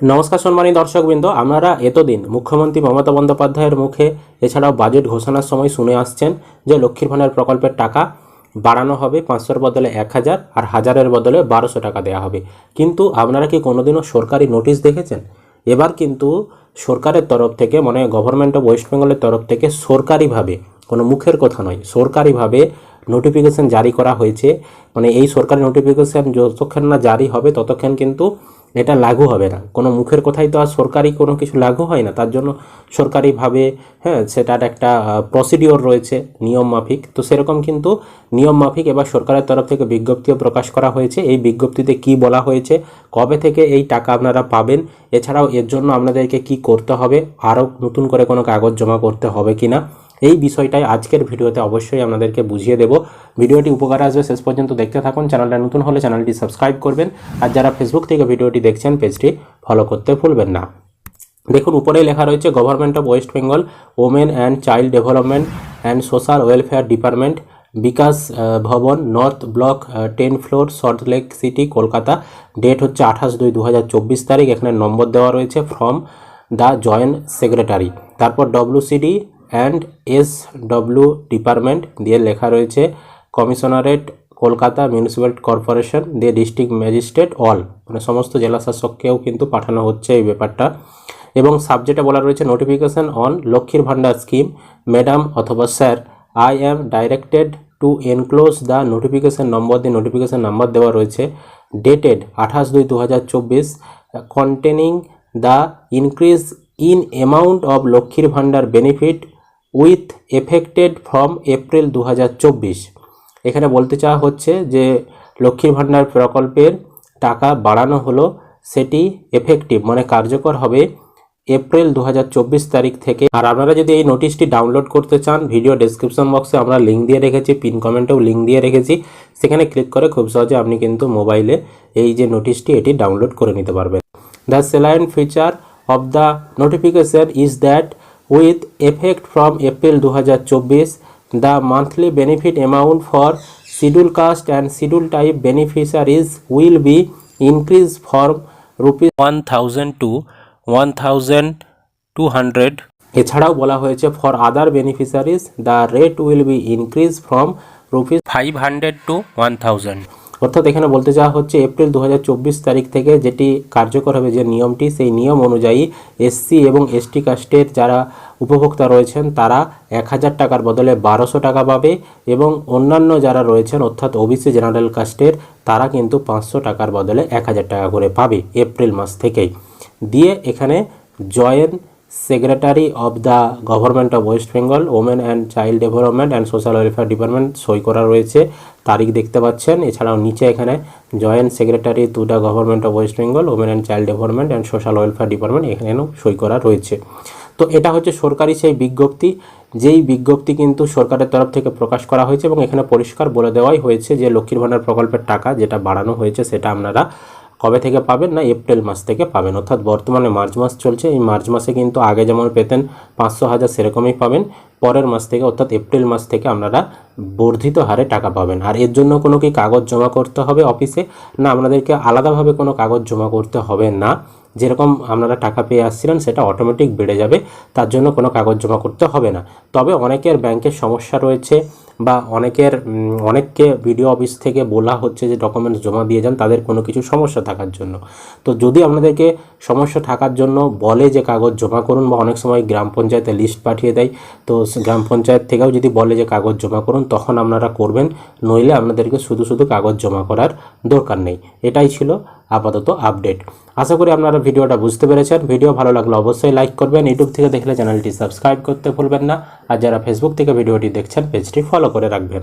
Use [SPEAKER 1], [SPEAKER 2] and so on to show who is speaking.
[SPEAKER 1] নমস্কার সম্মানী দর্শকবৃন্দ, আপনারা এতদিন মুখ্যমন্ত্রী মমতা বন্দ্যোপাধ্যায়ের মুখে এছাড়াও বাজেট ঘোষণার সময় শুনে আসছেন যে লক্ষ্মীর ভাণ্ডার প্রকল্পের টাকা বাড়ানো হবে পাঁচশোর বদলে এক হাজার আর হাজারের বদলে বারোশো টাকা দেওয়া হবে। কিন্তু আপনারা কি কোনোদিনও সরকারি নোটিশ দেখেছেন? এবার কিন্তু সরকারের তরফ থেকে মানে গভর্নমেন্ট অফ ওয়েস্ট বেঙ্গলের তরফ থেকে সরকারিভাবে, কোনো মুখের কথা নয়, সরকারিভাবে নোটিফিকেশন জারি করা হয়েছে। মানে এই সরকারি নোটিফিকেশন যতক্ষণ না জারি হবে, ততক্ষণ কিন্তু এটা লাগু হবে না। কোনো মুখের কথাই তো আর সরকারি কোনো কিছু লাগু হয় না। তার জন্য সরকারিভাবে হ্যাঁ সেটার একটা প্রসিডিওর রয়েছে, নিয়ম মাফিক। তো সেরকম কিন্তু নিয়ম মাফিক এবার সরকারের তরফ থেকে বিজ্ঞপ্তিও প্রকাশ করা হয়েছে। এই বিজ্ঞপ্তিতে কি বলা হয়েছে, কবে থেকে এই টাকা আপনারা পাবেন, এছাড়াও এর জন্য আপনাদেরকে কি করতে হবে, আরও নতুন করে কোনো কাগজ জমা করতে হবে কি না এই বিষয়টাই আজকের ভিডিওতে অবশ্যই আপনাদেরকে বুঝিয়ে দেব। ভিডিওটি উপকার আসবে, শেষ পর্যন্ত দেখতে থাকুন। চ্যানেলটা নতুন হলে চ্যানেলটি সাবস্ক্রাইব করবেন। আর যারা ফেসবুক থেকে ভিডিওটি দেখছেন, পেজটি ফলো করতে ভুলবেন না। দেখুন উপরেই লেখা রয়েছে government of West Bengal women and child development and social welfare department Bikash Bhavan north block ten floor Salt Lake city Kolkata date হচ্ছে আঠাশ দুই দু হাজার চব্বিশ তারিখ। এখানে নম্বর দেওয়া রয়েছে ফ্রম দ্য জয়েন্ট সেক্রেটারি তারপর WCD and S W department দিয়ে লেখা রয়েছে, কমিশনারেট কলকাতা মিউনিসিপ্যাল কর্পোরেশন দিয়ে ডিস্ট্রিক্ট ম্যাজিস্ট্রেট অল। মানে সমস্ত জেলা শাসককেও কিন্তু পাঠানো হচ্ছে এই ব্যাপারটা। এবং সাবজেক্টে বলা রয়েছে নোটিফিকেশন অন লক্ষ্মীর ভান্ডার স্কিম ম্যাডাম অথবা sir I am directed to enclose the notification number দিয়ে নোটিফিকেশন নাম্বার দেওয়া রয়েছে ডেটেড আঠাশ দুই দু হাজার চব্বিশ containing the increase in amount of লক্ষ্মীর Bhandar benefit with effected from April দু হাজার চব্বিশ। এখানে বলতে চাওয়া হচ্ছে যে, লক্ষ্মীর ভান্ডার প্রকল্পের টাকা বাড়ানো হলো, সেটি এফেক্টিভ মানে কার্যকর হবে এপ্রিল দু হাজার চব্বিশ তারিখ থেকে। আর আপনারা যদি এই নোটিশটি ডাউনলোড করতে চান ভিডিও ডেসক্রিপশন বক্সে আমরা লিঙ্ক দিয়ে রেখেছি পিন কমেন্টেও লিঙ্ক দিয়ে রেখেছি। সেখানে ক্লিক করে খুব সহজে আপনি কিন্তু মোবাইলে এই যে নোটিশটি এটি ডাউনলোড করে নিতে পারবেন। The salient is of with effect from April দু হাজার চব্বিশ the monthly benefit amount for schedule caste and schedule type beneficiaries will be increase for rupees one thousand to one thousand two hundred এছাড়াও বলা হয়েছে for other beneficiaries the rate will be increase from rupees five hundred to one thousand অর্থাৎ এখানে বলতে যাওয়া হচ্ছে April দু হাজার চব্বিশ তারিখ থেকে যেটি কার্যকর হবে যে নিয়মটি, সেই নিয়ম অনুযায়ী এসসি এবং এসটি কাস্টের যারা উপভোক্তা রয়েছেন, তারা এক হাজার টাকার বদলে বারোশো টাকা পাবে এবং অন্যান্য যারা রয়েছেন, অর্থাৎ ওবিসি জেনারেল কাস্টের তারা কিন্তু পাঁচশো টাকার বদলে এক হাজার টাকা করে পাবে এপ্রিল মাস থেকেই। দিয়ে এখানে joint secretary of the government of West Bengal women and child development and social welfare department সই করা রয়েছে। তারিখ দেখতে পাচ্ছেন। এছাড়াও নিচে এখানে joint secretary to the government of West Bengal women and child development and social welfare department এখানেও সই করা রয়েছে। তো এটা হচ্ছে সরকারি সেই বিজ্ঞপ্তি। যেই বিজ্ঞপ্তি কিন্তু সরকারের তরফ থেকে প্রকাশ করা হয়েছে এবং এখানে পরিষ্কার বলে দেওয়াই হয়েছে যে লক্ষ্মীর ভাণ্ডার প্রকল্পের টাকা যেটা বাড়ানো হয়েছে সেটা আপনারা কবে থেকে পাবেন না? এপ্রিল মাস থেকে পাবেন। অর্থাৎ বর্তমানে মার্চ মাস চলছে। এই মার্চ মাসে কিন্তু আগে যেমন পেতেন পাঁচশো হাজার, সেরকমই পাবেন। পরের মাস থেকে, অর্থাৎ এপ্রিল মাস থেকে আপনারা বর্ধিত হারে টাকা পাবেন। আর এর জন্য কোনো কি কাগজ জমা করতে হবে অফিসে? না, আপনাদেরকে আলাদাভাবে কোনো কাগজ জমা করতে হবে না। যেরকম আপনারা টাকা পেয়ে আসছিলেন, সেটা অটোমেটিক বেড়ে যাবে। তার জন্য কোনো কাগজ জমা করতে হবে না। তবে অনেকের ব্যাংকের সমস্যা রয়েছে। বা অনেকের অনেককে বিডিও অফিস থেকে বলা হচ্ছে যে ডকুমেন্টস জমা দিয়ে যান, তাদের কোনো কিছু সমস্যা থাকার জন্য। তো যদি আপনাদেরকে সমস্যা থাকার জন্য বলে যে কাগজ জমা করুন বা অনেক সময় গ্রাম পঞ্চায়েতে লিস্ট পাঠিয়ে দেয়, তো গ্রাম পঞ্চায়েত থেকেও যদি বলে যে কাগজ জমা করুন, তখন আপনারা করবেন, নইলে আপনাদেরকে শুধু শুধু কাগজ জমা করার দরকার নেই। এটাই ছিল আপাতত আপডেট আশা করি আপনারা ভিডিওটা বুঝতে পেরেছেন। ভিডিও ভালো লাগলে অবশ্যই লাইক করবেন। ইউটিউব থেকে দেখলে চ্যানেলটি সাবস্ক্রাইব করতে ভুলবেন না। আর যারা ফেসবুক থেকে ভিডিওটি দেখছেন পেজটি ফলো করে রাখবেন।